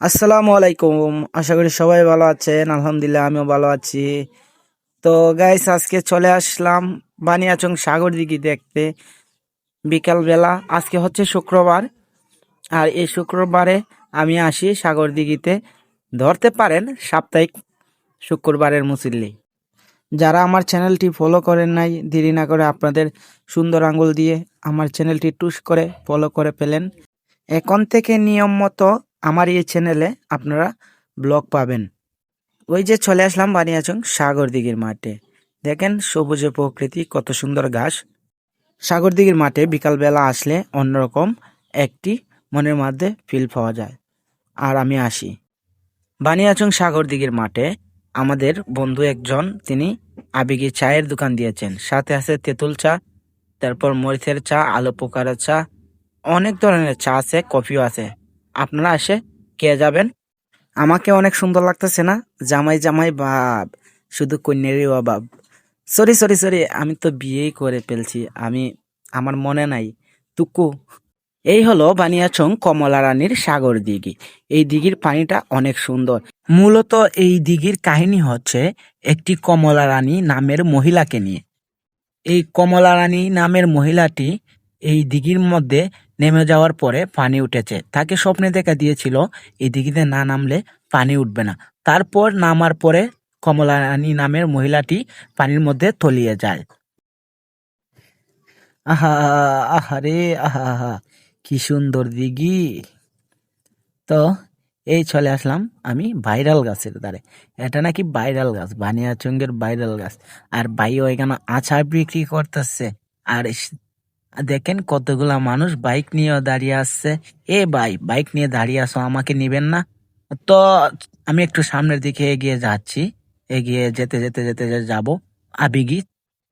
আসসালামু আলাইকুম। আশা করি সবাই ভালো আছেন। আলহামদুলিল্লাহ, আমিও ভালো আছি। তো গাইস আজকে চলে আসলাম বানিয়াচং সাগর দিঘি দেখতে বিকালবেলা। আজকে হচ্ছে শুক্রবার। আর এই শুক্রবারে আমি আসি সাগর দিঘিতে। ধরতে পারেন সাপ্তাহিক শুক্রবারের মুসল্লি। যারা আমার চ্যানেলটি ফলো করেন নাই, দেরি না করে আপনাদের সুন্দর আঙ্গুল দিয়ে আমার চ্যানেলটি টুস করে ফলো করে ফেলেন। এখন থেকে নিয়ম মতো আমার এই চ্যানেলে আপনারা ব্লগ পাবেন। ওই যে চলে আসলাম বানিয়াচং সাগর দিঘির মাঠে। দেখেন সবুজে প্রকৃতি, কত সুন্দর ঘাস। সাগর দিঘির মাঠে বিকালবেলা আসলে অন্যরকম একটি মনের মধ্যে ফিল পাওয়া যায়। আর আমি আসি। বানিয়াচং সাগর দিঘির মাঠে আমাদের বন্ধু একজন, তিনি আবেগি চায়ের দোকান দিয়েছেন। সাথে আছে তেঁতুল চা, তারপর মরিচের চা, আলু পোকারের চা, অনেক ধরনের চা আছে, কফিও আছে। আপনারা এসে কে যাবেন। আমাকে অনেক সুন্দর লাগতেছে না? জামাই জামাই বাপ, শুধু কন্যারই অভাব। সরি সরি সরি আমি তো বিয়েই করে ফেলছি। আমি, আমার মনে নাই। তুকু, এই হলো বানিয়াচং কমলা রানীর সাগর দিঘি। এই দিঘির পানিটা অনেক সুন্দর। মূলত এই দিঘির কাহিনী হচ্ছে একটি কমলা রানী নামের মহিলাকে নিয়ে। এই কমলা রানী নামের মহিলাটি এই দিঘির মধ্যে নেমে যাওয়ার পরে পানি উঠেছে। তাকে স্বপ্নে দেখা দিয়েছিল এই দিঘিতে না নামলে পানি উঠবে না। তারপর নামার পরে কমলা রানী নামের মহিলাটি পানির মধ্যে তলিয়ে যায়। আহা আহারে আহা আহা, কি সুন্দর দিঘি। তো এই চলে আসলাম আমি ভাইরাল গাছের দ্বারে। এটা নাকি ভাইরাল গাছ, বানিয়াচঙ্গের ভাইরাল গাছ। আর ভাইও এখানে আচার বিক্রি করতেছে। আর দেখেন কতগুলা মানুষ বাইক নিয়ে দাঁড়িয়ে আসছে। এ ভাই, বাইক নিয়ে দাঁড়িয়ে আসো আমাকে নিবেন না? তো, আমি একটু সামনের দিকে এগিয়ে যাচ্ছি। এগিয়ে যেতে যেতে যেতে যাব। আবিগি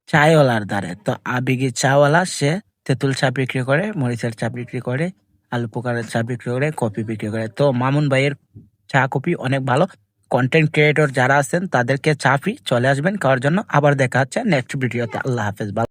চায়ওয়ালার দ্বারে। তো আবিগি চাওয়ালা, সে তেঁতুল চা বিক্রি করে, মরিচের চা বিক্রি করে, আলু পোকারের চা বিক্রি করে কফি বিক্রি করে। তো মামুন ভাইয়ের চা কফি অনেক ভালো। কন্টেন্ট ক্রিয়েটর যারা আছেন, তাদেরকে চা ফ্রি চলে আসবেন খাওয়ার জন্য। আবার দেখা হচ্ছে নেক্সট ভিডিওতে আল্লাহ হাফেজ